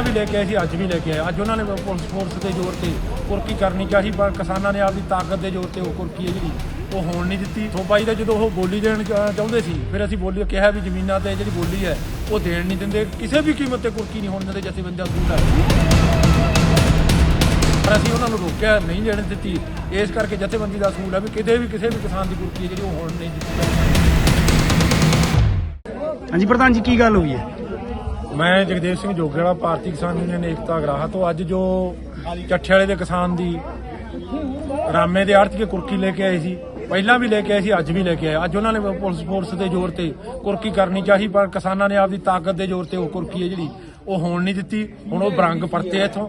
ਪਹਿਲਾਂ ਵੀ ਲੈ ਕੇ ਆਏ ਸੀ, ਅੱਜ ਵੀ ਲੈ ਕੇ ਆਏ। ਅੱਜ ਉਹਨਾਂ ਨੇ ਪੁਲਿਸ ਫੋਰਸ ਦੇ ਜ਼ੋਰ ਤੇ ਕੁਰਕੀ ਕਰਨੀ ਚਾਹੀ ਪਰ ਕਿਸਾਨਾਂ ਨੇ ਆਪਦੀ ਤਾਕਤ ਦੇ ਜ਼ੋਰ ਤੇ ਉਹ ਕੁਰਕੀ ਹੈ ਜਿਹੜੀ, ਉਹ ਹੋਣ ਨਹੀਂ ਦਿੱਤੀ। ਸੋ ਦਾ ਜਦੋਂ ਉਹ ਬੋਲੀ ਦੇਣ ਚਾਹੁੰਦੇ ਸੀ, ਫਿਰ ਅਸੀਂ ਬੋਲੀ ਕਿਹਾ ਵੀ ਜ਼ਮੀਨਾਂ ਤੇ ਜਿਹੜੀ ਬੋਲੀ ਹੈ, ਉਹ ਦੇਣ ਨਹੀਂ ਦਿੰਦੇ। ਕਿਸੇ ਵੀ ਕੀਮਤ ਤੇ ਕੁਰਕੀ ਨਹੀਂ ਹੋਣ ਦਿੰਦੇ ਜਥੇਬੰਦੀਆਂ ਅਸੂਲ ਹੈ। ਪਰ ਅਸੀਂ ਉਹਨਾਂ ਨੂੰ ਰੋਕਿਆ, ਨਹੀਂ ਦੇਣ ਦਿੱਤੀ। ਇਸ ਕਰਕੇ ਜਥੇਬੰਦੀ ਦਾ ਅਸੂਲ ਹੈ ਵੀ ਕਿਤੇ ਵੀ ਕਿਸੇ ਵੀ ਕਿਸਾਨ ਦੀ ਕੁਰਕੀ ਜਿਹੜੀ, ਉਹ ਹੋਣ ਨਹੀਂ ਦਿੱਤੀ। ਹਾਂਜੀ, ਪ੍ਰਧਾਨ ਜੀ, ਕੀ ਗੱਲ ਹੋਈ ਹੈ? ਮੈਂ ਜਗਦੇਵ ਸਿੰਘ ਜੋਗੇਵਾਲਾ ਭਾਰਤੀ ਕਿਸਾਨ ਯੂਨੀਅਨ ਏਕਤਾ ਅਗਰਾਹਾਂ ਤੋਂ। ਅੱਜ ਜੋ ਚੱਠੇ ਵਾਲੇ ਦੇ ਕਿਸਾਨ ਦੀ ਰਾਮੇ ਦੇ ਆੜਤ ਕੇ ਕੁਰਕੀ ਲੈ ਕੇ ਆਏ ਸੀ, ਪਹਿਲਾਂ ਵੀ ਲੈ ਕੇ ਆਏ ਸੀ, ਅੱਜ ਵੀ ਲੈ ਕੇ ਆਏ। ਅੱਜ ਉਹਨਾਂ ਨੇ ਪੁਲਿਸ ਫੋਰਸ ਦੇ ਜ਼ੋਰ ਤੇ ਕੁਰਕੀ ਕਰਨੀ ਚਾਹੀ, ਪਰ ਕਿਸਾਨਾਂ ਨੇ ਆਪਦੀ ਤਾਕਤ ਦੇ ਜ਼ੋਰ ਤੇ ਉਹ ਕੁਰਕੀ ਹੈ ਜਿਹੜੀ, ਉਹ ਹੋਣ ਨਹੀਂ ਦਿੱਤੀ। ਹੁਣ ਉਹ ਬਰੰਗ ਪਰਤੇ ਇੱਥੋਂ।